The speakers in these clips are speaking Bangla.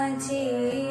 মাঝে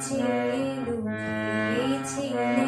情一路一起。